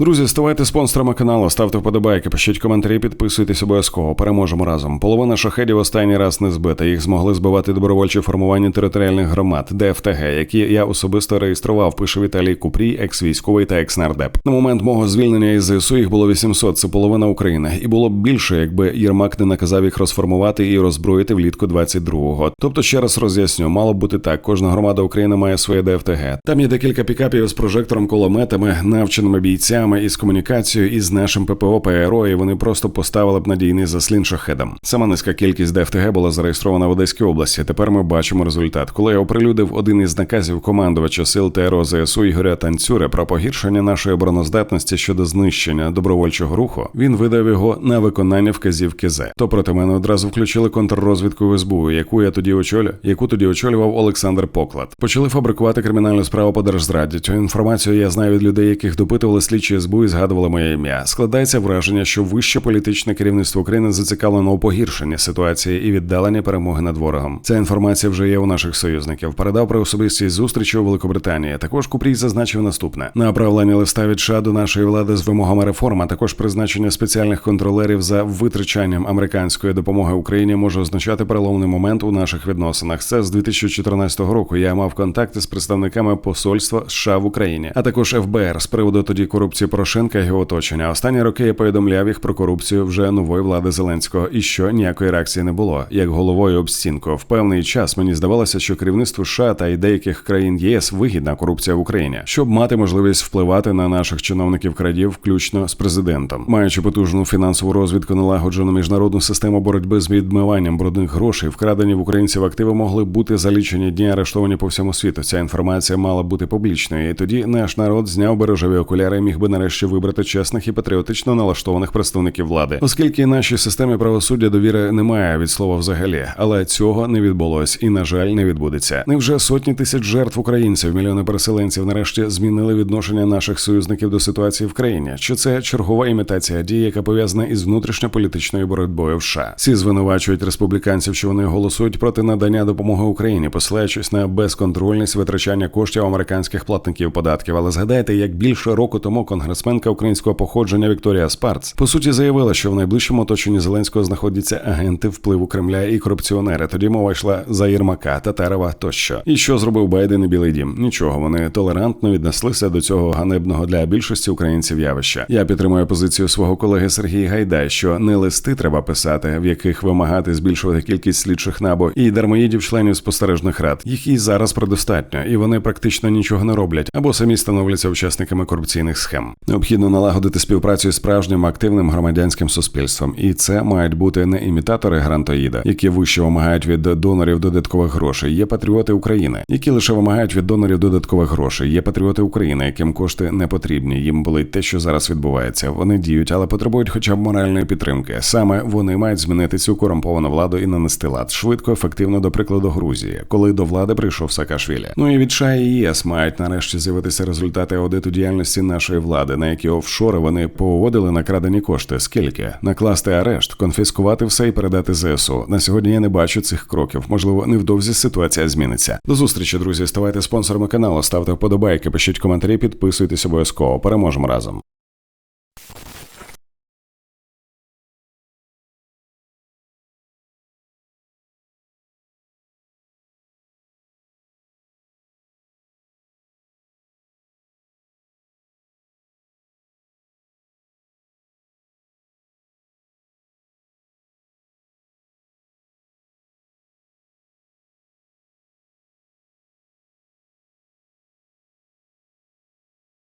Друзі, ставайте спонсорами каналу, ставте вподобайки, пишіть коментарі, підписуйтесь обов'язково. Переможемо разом. Половина шахедів останній раз не збита. Їх змогли збивати добровольчі формування територіальних громад, ДФТГ, які я особисто реєстрував. Пише Віталій Купрій, екс-військовий та екс-нардеп. На момент мого звільнення із ЗСУ їх було 800, Це половина України, і було б більше, якби Єрмак не наказав їх розформувати і роззброїти влітку 22-го. Тобто, ще раз роз'ясню, мало б бути так. Кожна громада України має своє ДФТГ. Там є декілька пікапів з прожектором, кулеметами, навченими бійцями із комунікацією із нашим ППО ПРО, і вони просто поставили б надійний заслін шахедам. Сама низька кількість ДФТГ була зареєстрована в Одеській області. Тепер ми бачимо результат. Коли я оприлюдив один із наказів командувача сил ТРО ЗСУ Ігоря Танцюра про погіршення нашої обороноздатності щодо знищення добровольчого руху, він видав його на виконання вказівки З. То проти мене одразу включили контррозвідку СБУ, яку я тоді очолю, яку тоді очолював Олександр Поклад. Почали фабрикувати кримінальну справу по держзраді. Цю інформацію я знаю від людей, яких допитували слідчі СБУ і згадували моє ім'я. Складається враження, що вище політичне керівництво України зацікавлено у погіршенні ситуації і віддаленні перемоги над ворогом. Ця інформація вже є у наших союзників. Передав при особистій зустрічі у Великобританії. Також Купрій зазначив наступне: направлення листа від США до нашої влади з вимогами реформ, а також призначення спеціальних контролерів за витрачанням американської допомоги Україні може означати переломний момент у наших відносинах. Це з 2014 року. Я мав контакти з представниками посольства США в Україні, а також ФБР з приводу тоді корупції Порошенка і його оточення. Останні роки я повідомляв їх про корупцію вже нової влади Зеленського, і що ніякої реакції не було. Як головою об стінку. В певний час мені здавалося, що керівництву США та й деяких країн ЄС вигідна корупція в Україні, щоб мати можливість впливати на наших чиновників крадів, включно з президентом, маючи потужну фінансову розвідку, налагоджену міжнародну систему боротьби з відмиванням брудних грошей, вкрадені в українців активи могли бути за лічені дні арештовані по всьому світу. Ця інформація мала бути публічною. І тоді наш народ зняв бережеві окуляри і міг би нарешті вибрати чесних і патріотично налаштованих представників влади, оскільки нашій системі правосуддя довіри немає від слова взагалі, але цього не відбулось і, на жаль, не відбудеться. Невже сотні тисяч жертв українців, мільйони переселенців нарешті змінили відношення наших союзників до ситуації в країні? Чи це чергова імітація дії, яка пов'язана із внутрішньополітичною боротьбою в США? Всі звинувачують республіканців, що вони голосують проти надання допомоги Україні, посилаючись на безконтрольність витрачання коштів американських платників податків. Але згадайте, як більше року тому конгресменка українського походження Вікторія Спарц по суті заявила, що в найближчому оточенні Зеленського знаходяться агенти впливу Кремля і корупціонери. Тоді мова йшла за Єрмака, Татарова тощо. І що зробив Байден і Білий Дім? Нічого, вони толерантно віднеслися до цього ганебного для більшості українців явища. Я підтримую позицію свого колеги Сергія Гайдай, що не листи треба писати, в яких вимагати збільшувати кількість слідчих набо і дармоїдів членів спостережних рад. Їх і зараз предостатньо, і вони практично нічого не роблять або самі становляться учасниками корупційних схем. Необхідно налагодити співпрацю із справжнім активним громадянським суспільством, і це мають бути не імітатори грантоїда, які вище вимагають від донорів додаткових грошей. Є патріоти України, які лише вимагають від донорів додаткових грошей. Є патріоти України, яким кошти не потрібні. Їм болить те, що зараз відбувається. Вони діють, але потребують хоча б моральної підтримки. Саме вони мають змінити цю корумповану владу і нанести лад швидко, ефективно, до прикладу, Грузії, коли до влади прийшов Саакашвілі. Ну і від США ЄС мають нарешті з'явитися результати аудиту діяльності нашої влади, на які офшори вони поводили накрадені кошти. Скільки накласти арешт, конфіскувати все і передати ЗСУ. На сьогодні я не бачу цих кроків. Можливо, невдовзі ситуація зміниться. До зустрічі, друзі. Ставайте спонсорами каналу, ставте вподобайки, пишіть коментарі, підписуйтесь обов'язково. Переможемо разом.